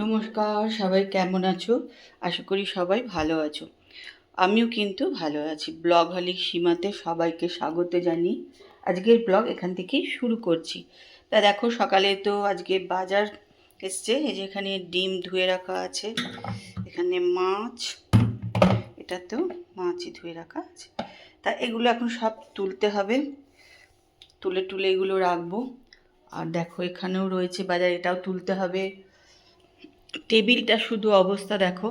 নমস্কার, সবাই কেমন আছো? আশা করি সবাই ভালো আছো। আমিও কিন্তু ভালো আছি। ব্লগ হলিক সীমাতে সবাইকে স্বাগত জানি আজকের ব্লগ এখান থেকেই শুরু করছি। তা দেখো, সকালে তো আজকে বাজার এসছে। এই যে এখানে ডিম ধুয়ে রাখা আছে। এখানে মাছ, এটা তো মাছই ধুয়ে রাখা আছে। তা এগুলো এখন সব তুলতে হবে। তুলে তুলে এগুলো রাখব। আর দেখো, এখানেও রয়েছে বাজার, এটাও তুলতে হবে। টেবিলটা শুধু অবস্থা দেখো।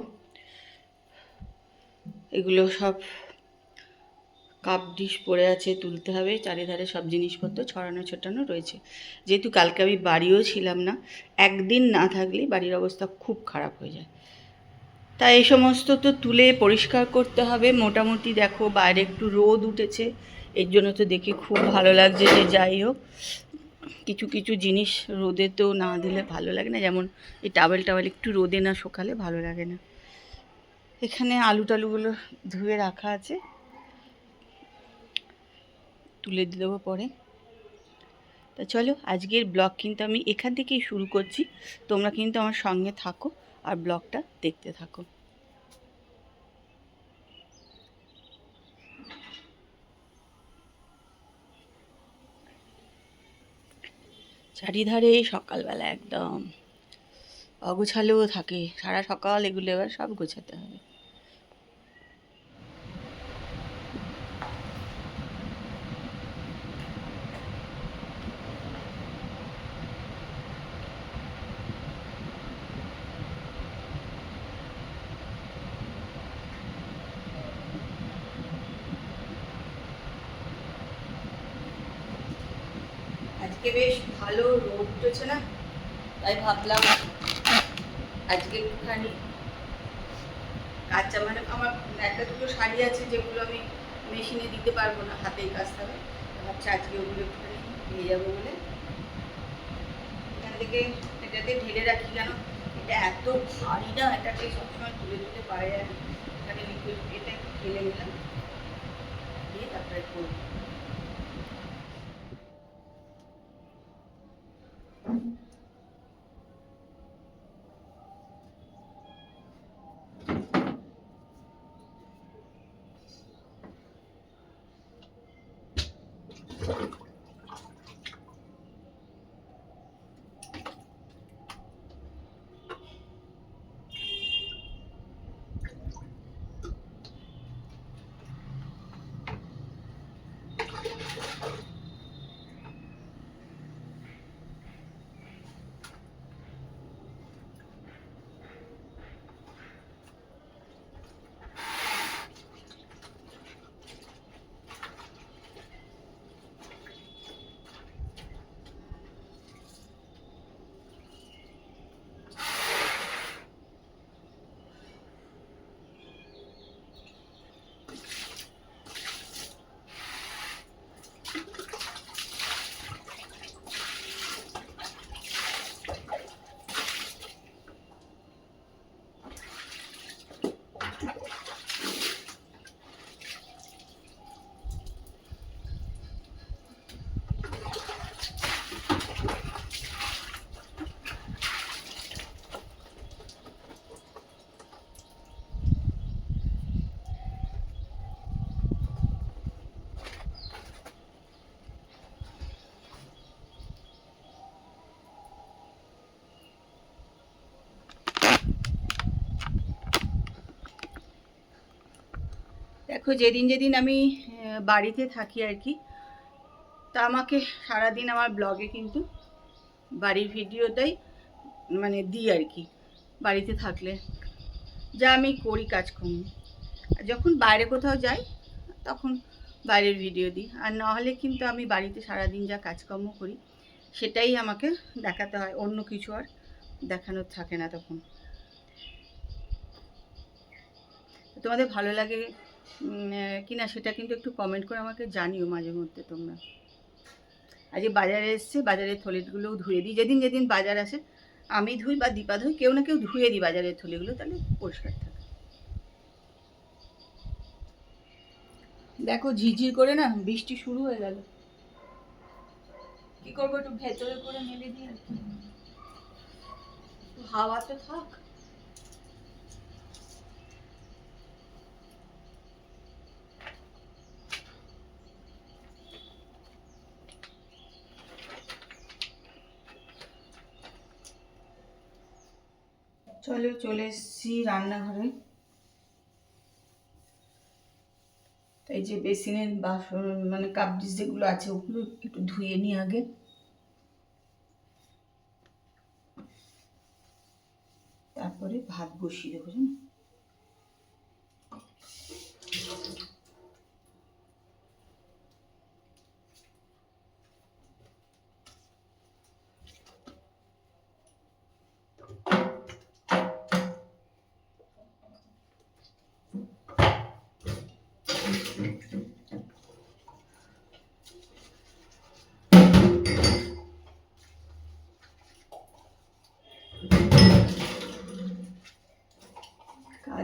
এগুলো সব কাপ ডিশ পড়ে আছে, তুলতে হবে। চারিধারে সব জিনিসপত্র ছড়ানো ছোটানো রয়েছে। যেহেতু কালকে আমি বাড়িও ছিলাম না, একদিন না থাকলে বাড়ির অবস্থা খুব খারাপ হয়ে যায়। তাই এই সমস্ত তো তুলে পরিষ্কার করতে হবে। মোটামুটি দেখো বাইরে একটু রোদ উঠেছে। এর জন্য তো দেখে খুব ভালো লাগছে যে যাই হোক। কিছু কিছু জিনিস রোদে তো না দিলে ভালো লাগে না। যেমন এই টাওয়েল টাওয়েল একটু রোদে না শোকালে ভালো লাগে না। এখানে আলু টালুগুলো ধুয়ে রাখা আছে। তুলে দেবো পরে। তা চলো আজকের ব্লগ কিন্তু আমি এখান থেকেই শুরু করছি। তোমরা কিন্তু আমার সঙ্গে থাকো। আর ব্লগটা দেখতে থাকো। চারিধারে সকালবেলা একদম অগোছালেও থাকে। সারা সকাল এগুলো এবার সব গোছাতে হবে। আজকে বেশ ভালো রোদ উঠেছে না? তাই ভাবলাম আজকে একটুখানি কাঁচা মানে আমার একটা দুটো শাড়ি আছে যেগুলো আমি মেশিনে দিতে পারব না হাতেই কাচতে হবে ভাবছি আজকে ওগুলো একটুখানি নিয়ে যাব বলে। এখান থেকে এটাতে ঢেলে রাখি কেন? এটা এত ভারী না, এটাকে সবসময় তুলে তুলে পারা না এখানে লিকুইড এটা ঢেলে নিলাম। দিয়ে তারপরে করব। দেখো, যেদিন যেদিন আমি বাড়িতে থাকি আর কি, তা আমাকে সারাদিন আমার ব্লগে কিন্তু বাড়ির ভিডিওটাই মানে দিই আর কি, বাড়িতে থাকলে। যা আমি করি কাজকর্ম। যখন বাইরে কোথাও যাই, তখন বাইরের ভিডিও দিই। আর নাহলে কিন্তু আমি বাড়িতে সারাদিন যা কাজকর্ম করি, সেটাই আমাকে দেখাতে হয়। অন্য কিছু আর দেখানোর থাকে না তখন। তোমাদের ভালো লাগে কিনা সেটা কিন্তু একটু কমেন্ট করে আমাকে জানিও মাঝে মধ্যে তোমরা। আজকে বাজারে এসছে, বাজারের থলিগুলোও ধুয়ে দিই। যেদিন যেদিন বাজার আসে, আমি ধুই বা দীপা ধুই, কেউ না কেউ ধুয়ে দিই বাজারের থলিগুলো, তাহলে পরিষ্কার থাকে। দেখো, ঝিরঝির করে না বৃষ্টি শুরু হয়ে গেল। কি করব, একটু ভেতরে করে মেলে দিয়ে হাওয়া তো থাক। চলো চলে এসেছি রান্নাঘরে। এই যে বেসিনের বাসন মানে কাবডিস যেগুলো আছে, ওগুলো একটু ধুয়ে নিই আগে। তারপরে ভাত বসিয়ে দেবো, জানো?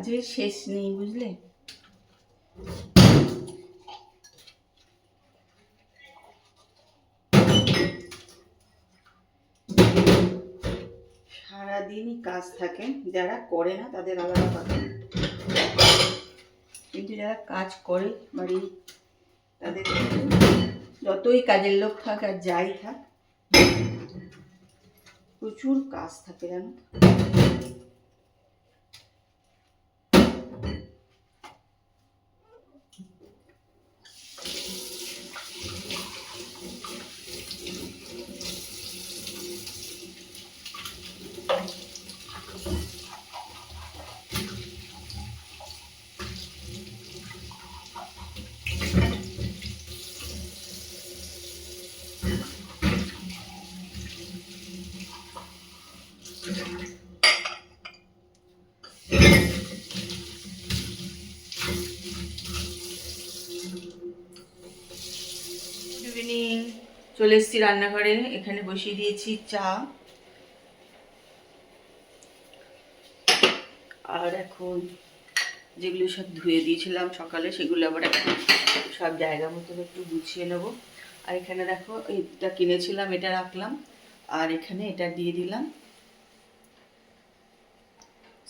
কাজের শেষ নেই, বুঝলে? সারাদিনই কাজ থাকে, যারা করে না তাদের আলাদা কথা। কিন্তু যারা কাজ করে বাড়ি, তাদের যতই কাজের লোক থাক আর যাই থাক, প্রচুর কাজ থাকে জানো চলে এসেছি রান্নাঘরে। এখানে বসিয়ে দিয়েছি চা। আর এখন যেগুলো সব ধুয়ে দিয়েছিলাম সকালে, সেগুলো আবার এখন সব জায়গা মতো একটু গুছিয়ে নেব। আর এখানে দেখো, এটা কিনেছিলাম, এটা রাখলাম। আর এখানে এটা দিয়ে দিলাম।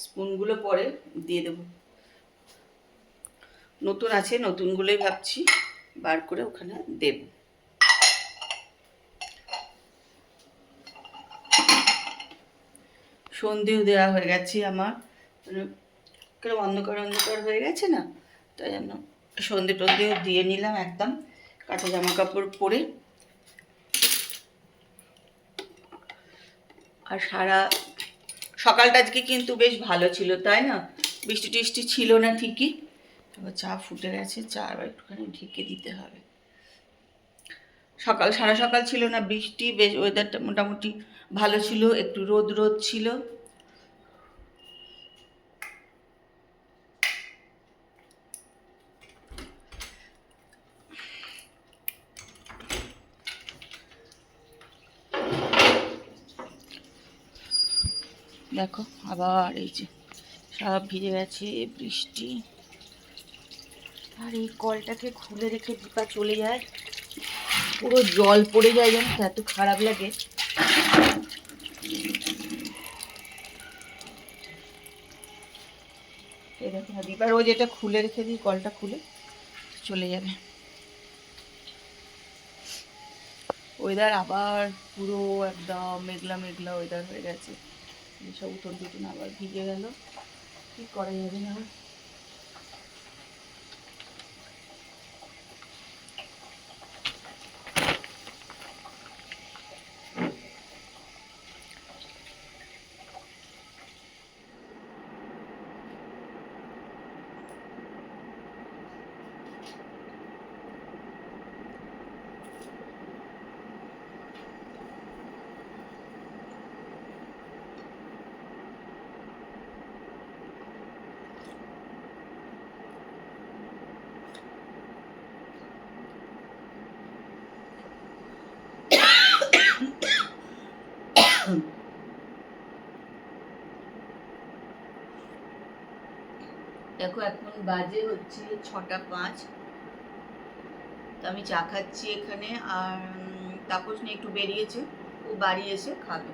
স্পুনগুলো পরে দিয়ে দেবো। নতুন আছে, নতুনগুলোই ভাবছি, বার করে ওখানে দেব। সন্ধেও দেওয়া হয়ে গেছে আমার। মানে কীরকম অন্ধকার অন্ধকার হয়ে গেছে না? তাই জন্য সন্ধে টন্ধেও দিয়ে নিলাম একদম কাঁচা জামা কাপড় পরে। আর সারা সকালটা আজকে কিন্তু বেশ ভালো ছিল, তাই না? বৃষ্টি টিষ্টি ছিল না ঠিকই। এবার চা ফুটে গেছে, চা আবার একটুখানি ঢেকে দিতে হবে। সকাল, সারা সকাল ছিল না বৃষ্টি, বেশ ওয়েদারটা মোটামুটি ভালো ছিল একটু রোদ রোদ ছিল। দেখো আবার এই যে সব ভিজে গেছে বৃষ্টি। আর এই কলটাকে খুলে রেখে দীপা চলে যায়। পুরো জল পড়ে যায় তো, এত খারাপ লাগে। দেখো দীপা রোজ এটা খুলে রেখে দিই, কলটা খুলে চলে যাবে। ওয়েদার আবার পুরো একদম মেঘলা মেঘলা ওয়েদার হয়ে গেছে। সব উঠোন টুটুন আবার ভিজে গেল। কি করা যাবে না? দেখো, এখন বাজে হচ্ছে ছটা পাঁচ। তো আমি চা খাচ্ছি এখানে, আর তাপস নিয়ে একটু বেরিয়েছে, ও বাড়ি এসে খাবে।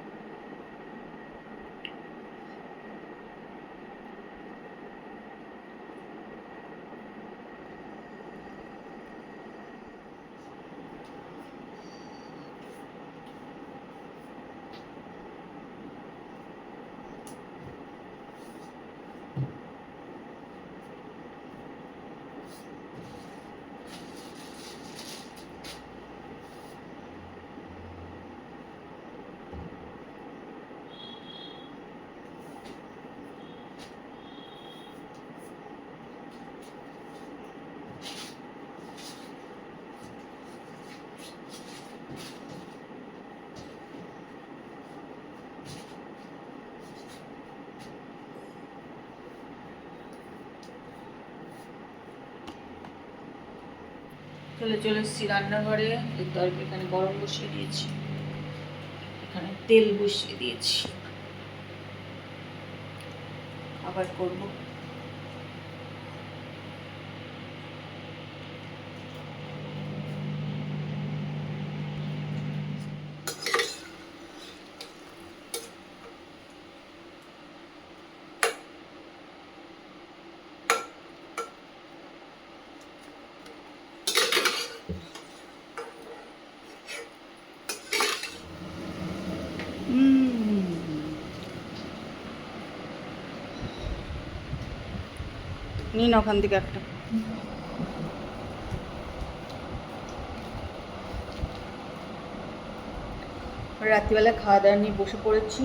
চলে চলে এসেছি রান্নাঘরে। তরকারি এখানে গরম বসিয়ে দিয়েছি। এখানে তেল বসিয়ে দিয়েছি। আবার করব। নিন ওখান থেকে একটা। রাত্রিবেলা খাওয়া দাওয়া নিয়ে বসে পড়েছি।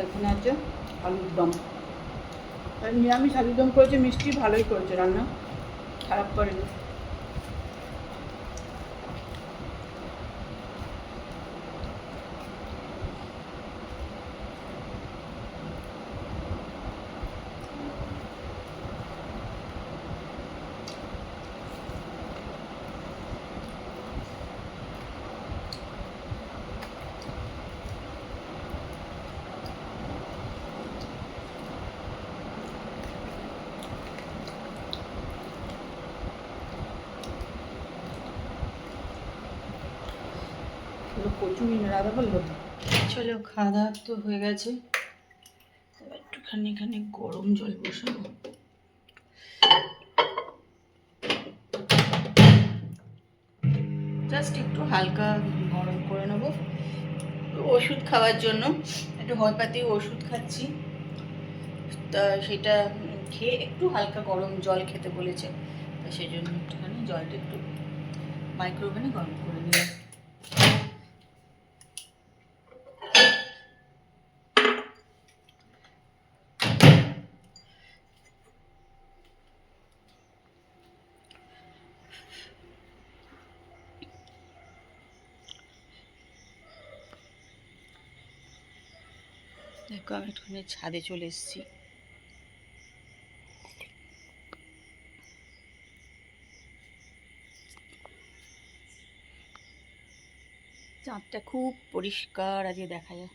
এখানে আছে আলুর দম। নিরামিষ আলুর দম করেছে, মিষ্টি ভালোই করেছে রান্না। খারাপ করেনি। পুরো প্রচুর রাধা বলল চলো, খাওয়া দাওয়া তো হয়ে গেছে। একটুখানি এখানে গরম জল বসাবো। জাস্ট একটু হালকা গরম করে নেব। ওষুধ খাওয়ার জন্য। একটু হোমিওপ্যাথি ওষুধ খাচ্ছি। তা সেটা খেয়ে একটু হালকা গরম জল খেতে বলেছে। তা সেই জন্য একটুখানি জলটা একটু মাইক্রোওভেনে গরম করে নিলাম। দেখো, আমি একটুখানি ছাদে চলে এসেছি। চাঁদটা খুব পরিষ্কার আজকে দেখা যায়।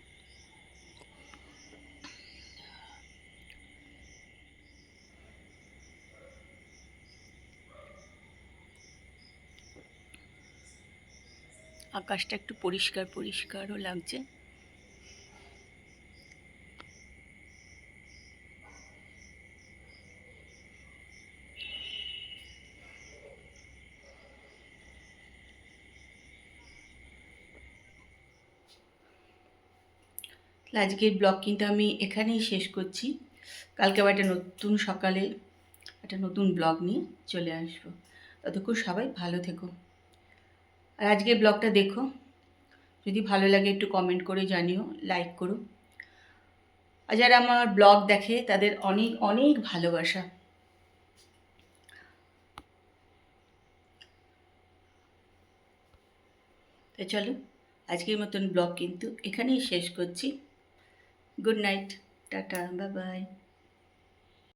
আকাশটা একটু পরিষ্কার পরিষ্কারও লাগছে। আজকের ব্লগ কিন্তু আমি এখানেই শেষ করছি। কালকে আবার একটা নতুন সকালে একটা নতুন ব্লগ নিয়ে চলে আসব। ততক্ষণ সবাই ভালো থেকো। আর আজকের ব্লগটা দেখো। যদি ভালো লাগে একটু কমেন্ট করে জানিও লাইক করো। আর যারা আমার ব্লগ দেখে, তাদের অনেক অনেক ভালোবাসা। তো চলো, আজকের মতন ব্লগ কিন্তু এখানেই শেষ করছি। good night tata bye bye